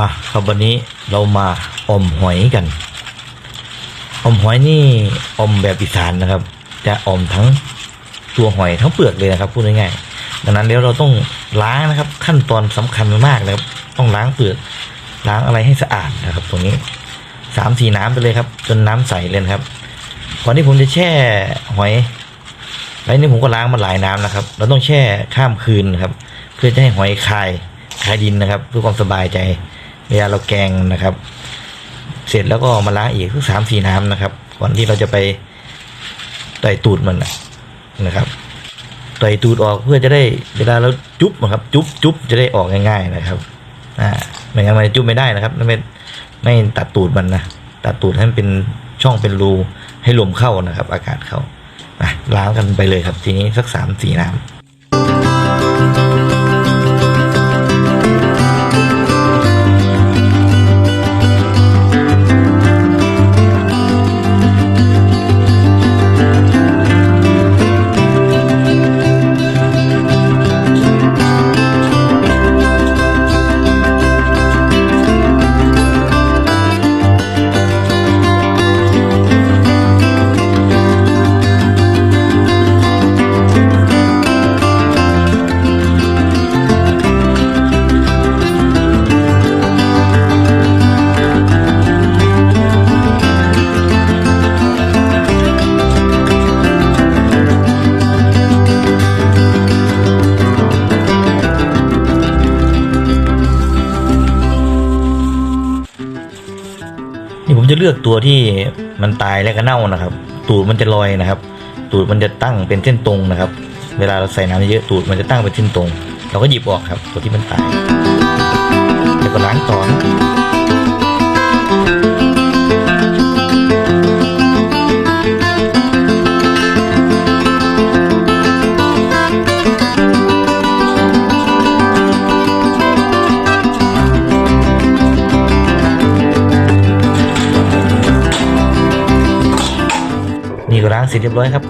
มาครับวันนี้เรามาอมหอยกัน อมหอยนี่อมแบบอีสานนะครับ จะอมทั้งตัวหอยทั้งเปลือกเลยนะครับพูดง่ายๆดังนั้นแล้วเราต้องล้างนะครับ ขั้นตอนสำคัญมากนะครับ ต้องล้างเปลือกล้างอะไรให้สะอาดนะครับ ตรงนี้สามสี่น้ำไปเลยครับ จนน้ำใสเลยนะครับก่อนที่ผมจะแช่หอยไรนี่ผมก็ล้างมาหลายน้ำนะครับ เราต้องแช่ข้ามคืนนะครับ เพื่อจะให้หอยคายคายดินนะครับเพื่อความสบายใจ เวลาเราแกงนะครับ เสร็จแล้วก็มาล้างอีกสักสามสี่น้ำนะครับ ก่อนที่เราจะไปไต่ตูดมันนะนะครับไต่ตูดออกเพื่อจะได้เวลาเราจุ๊บนะครับ จุ๊บจุ๊บจะได้ออกง่าย ๆนะครับอ่าไม่งั้นมันจุ๊บไม่ได้นะครับไม่ไม่ตัดตูดมันนะตัดตูดให้มันเป็นช่องเป็นรูให้ลมเข้านะครับ อากาศเข้าอะล้างกันไปเลยครับ ทีนี้สักสามสี่น้ำ เลือกตัวที่มันตายแล้วก็เน่านะครับ ตูดมันจะลอยนะครับ ตูดมันจะตั้งเป็นเส้นตรงนะครับ เวลาเราใส่น้ำเยอะตูดมันจะตั้งเป็นเส้นตรง เราก็หยิบออกครับ ตัวที่มันตายแล้วก็ล้างต่อนะ นี่ก็ล้างเสร็จเรียบร้อยครับ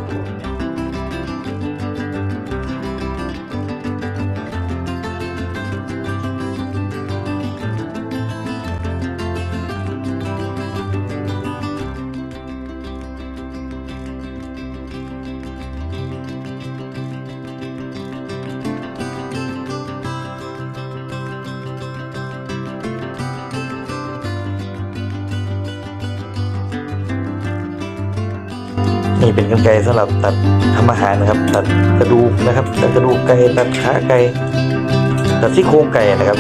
นี่เป็นกรรไกรสำหรับตัดทำอาหารนะครับ ตัดกระดูกนะครับ ตัดกระดูกไก่ตัดขาไก่ตัดซี่โครงไก่นะครับ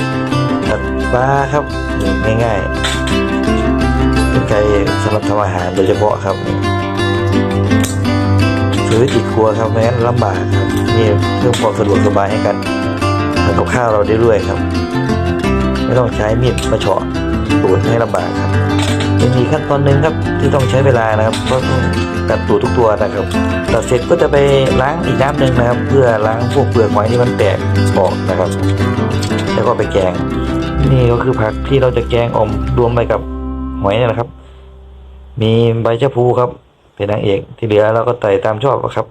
ตัดปลาครับง่ายๆเป็นไกรสำหรับทำอาหารโดยเฉพาะครับซื้อติดครัวครับไม่งั้นลำบากครับนี่เพิ่มความสะดวกสบายให้กันทำกับข้าวเราได้ด้วยครับ ไม่ต้องใช้มีดมาเฉาะตูดให้ลำบากครับะมีขั้นตอนหนึ่งครับที่ต้องใช้เวลานะครับเพราะตัดตูดทุกตัวนะครับตัดเสร็จก็จะไปล้างอีกน้ำหนึ่งนะครับ เพื่อล้างพวกเปลือกหอยที่มันแตกออกนะครับ แล้วก็ไปแกง นี่ก็คือผักที่เราจะแกงอมรวมไปกับหอยนี่ยนะครับ มีใบชะพูครับ เป็นนางเอกที่เหลือเราก็ใส่ตามชอบครับ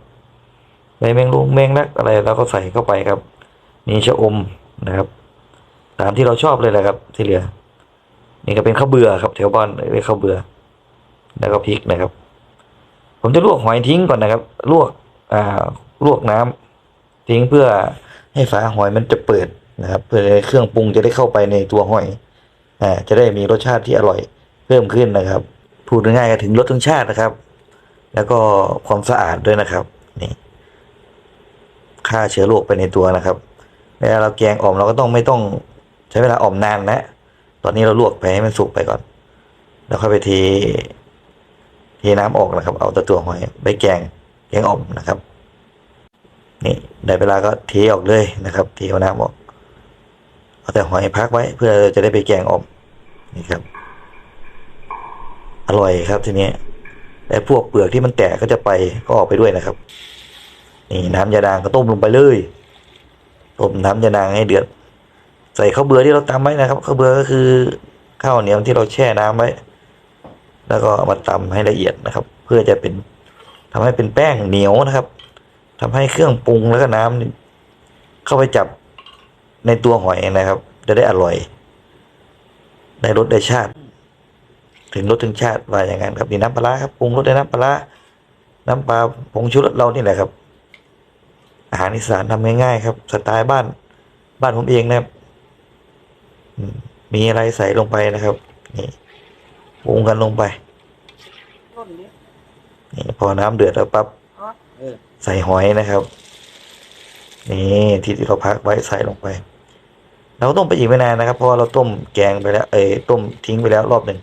ใบแมงลุงแมงลักอะไรเราก็ใส่เข้าไปครับมีชะอมนะครับ ตามที่เราชอบเลยแหละครับ ที่เหลือ นี่ก็เป็นข้าวเบื่อครับแถวบ้านเรียกข้าวเบื่อ แล้วก็พริกนะครับ ผมจะลวกหอยทิ้งก่อนนะครับ ลวกอ่าลวกน้ำทิ้งเพื่อให้ฝาหอยมันจะเปิดนะครับ เพื่อให้เครื่องปรุงจะได้เข้าไปในตัวหอยอ่าจะได้มีรสชาติที่อร่อยเพิ่มขึ้นนะครับ พูดง่ายๆก็ถึงรสถึงชาตินะครับ แล้วก็ความสะอาดด้วยนะครับนี่ฆ่าเชื้อโรคไปในตัวนะครับเวลาเราแกงอ่อมเราก็ต้องไม่ต้องใช้เวลาอ่อมนานนะ ตอนนี้เราลวกไปให้มันสุกไปก่อน แล้วค่อยไปเทเทน้ำออกนะครับ เอาต่ตัวหอยไปแกงแกงอ่อมนะครับ นี่ได้เวลาก็เทออกเลยนะครับเทเอาน้ำออกเอาแต่หอยพักไว้ เพื่อจะได้ไปแกงอ่อมนี่ครับ อร่อยครับทีนี้แต่พวกเปลือกที่มันแตกก็จะไปก็ออกไปด้วยนะครับ นี่น้ำยาดางก็ต้มลงไปเลยต้มน้ำยาดางให้เดือด ใส่ข้าวเบื่อที่เราตำไว้นะครับข้าวเบื่อก็คือข้าวเหนียวที่เราแช่น้ำไว้ แล้วก็มาตำให้ละเอียดนะครับ เพื่อจะเป็นทำให้เป็นแป้งเหนียวนะครับทำให้เครื่องปรุงแล้วก็น้ำนี่เข้าไปจับในตัวหอยนะครับ จะได้อร่อยได้รสได้ชาติ ถึงรสถึงชาติว่าอย่างนั้นครับนี่น้ำปลาครับปรุงรสด้วยน้ำปลาน้ำปลาผงชูรสเรานี่แหละครับ อาหารอีสานทำง่ายๆครับ สไตล์บ้าน บ้านผมเองนะครับ มีอะไรใส่ลงไปนะครับนี่ปรุงกันลงไปนี่พอน้ำเดือดแล้วปั๊บใส่หอยนะครับ นี่ที่ที่เราพักไว้ใส่ลงไป เราต้มไปอีกไม่นานนะครับเพราะว่าเราต้มแกงไปแล้วเอ้ต้มทิ้งไปแล้วรอบหนึ่ง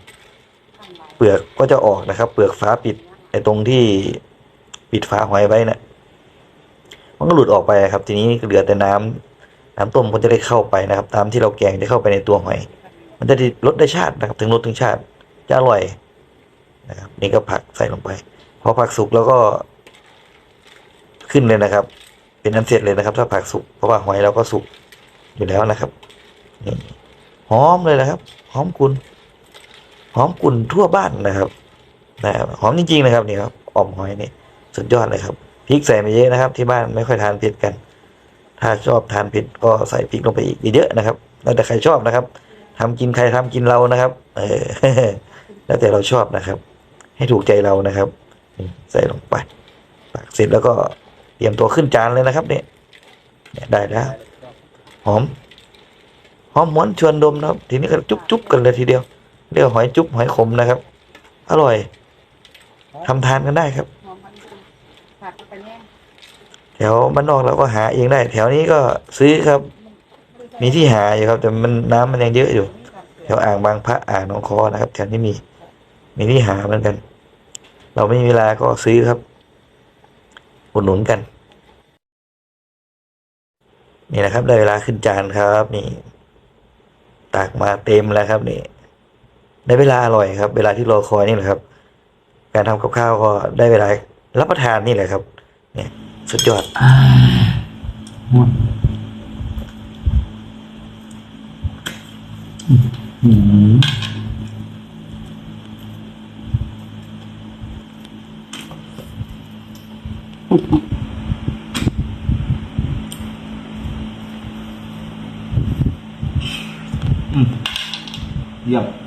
เปลือกก็จะออกนะครับ เปลือกฟ้าปิดไอ้ตรงที่ปิดฝาหอยไว้นะ่ะมันก็หลุดออกไปครับ ทีนี้เหลือแต่น้ำ น้ำต้มก็จะได้เข้าไปนะครับ ตามที่เราแกงจะเข้าไปในตัวหอย มันจะได้รสได้ชาตินะครับ ถึงรสถึงชาติจะอร่อยนะครับ นี่ก็ผักใส่ลงไปพอผักสุกแล้วก็ ขึ้นเลยนะครับ เป็นน้ำเสร็จเลยนะครับ ถ้าผักสุกเพราะว่าหอยเราก็สุกอยู่แล้วนะครับนี่หอมเลยนะครับ หอมกุนหอมกุนทั่วบ้านนะครับนะบหอมจริงๆนะครับนี่ครับอ่อมหอยนี่สุดยอดเลยครับพริกใส่ไม่เยอะนะครับ ที่บ้านไม่ค่อยทานเผ็ดกัน ถ้าชอบทานเผ็ดก็ใส่พริกลงไปอีกเยอะๆนะครับ แล้วแต่ใครชอบนะครับทำกินใครทำกินเรานะครับ เออแล้วแต่เราชอบนะครับ ให้ถูกใจเรานะครับใส่ลงไปตักเสร็จแล้วก็เตรียมตัวขึ้นจานเลยนะครับ เนี่ยเนี่ยได้แล้วหอมหอมหวนชวนดมนะครับ ทีนี้ก็จุ๊บๆกันเลยทีเดียวเรียกว่าหอยจุ๊บหอยขมนะครับ อร่อยทำทานกันได้ครับ วบ้านนอกเราก็หาเองได้ แถวนี้ก็ซื้อครับ มีที่หาอยู่ครับ แต่มันน้ำมันยังเยอะอยู่ แถวอ่างบางพระอ่างหนองคอนะครับ แถวนี้มี มีที่หาเหมือนกัน เราไม่มีเวลาก็ซื้อครับอุดหนุนกัน นี่นะครับได้เวลาขึ้นจานครับ นี่ตักมาเต็มแล้วครับนี่ได้เวลาอร่อยครับ เวลาที่รอคอยนี่แหละครับ การทำกับข้าวก็ได้เวลารับประทานนี่แหละครับ เนี่ย สุดยอดเยี่ยม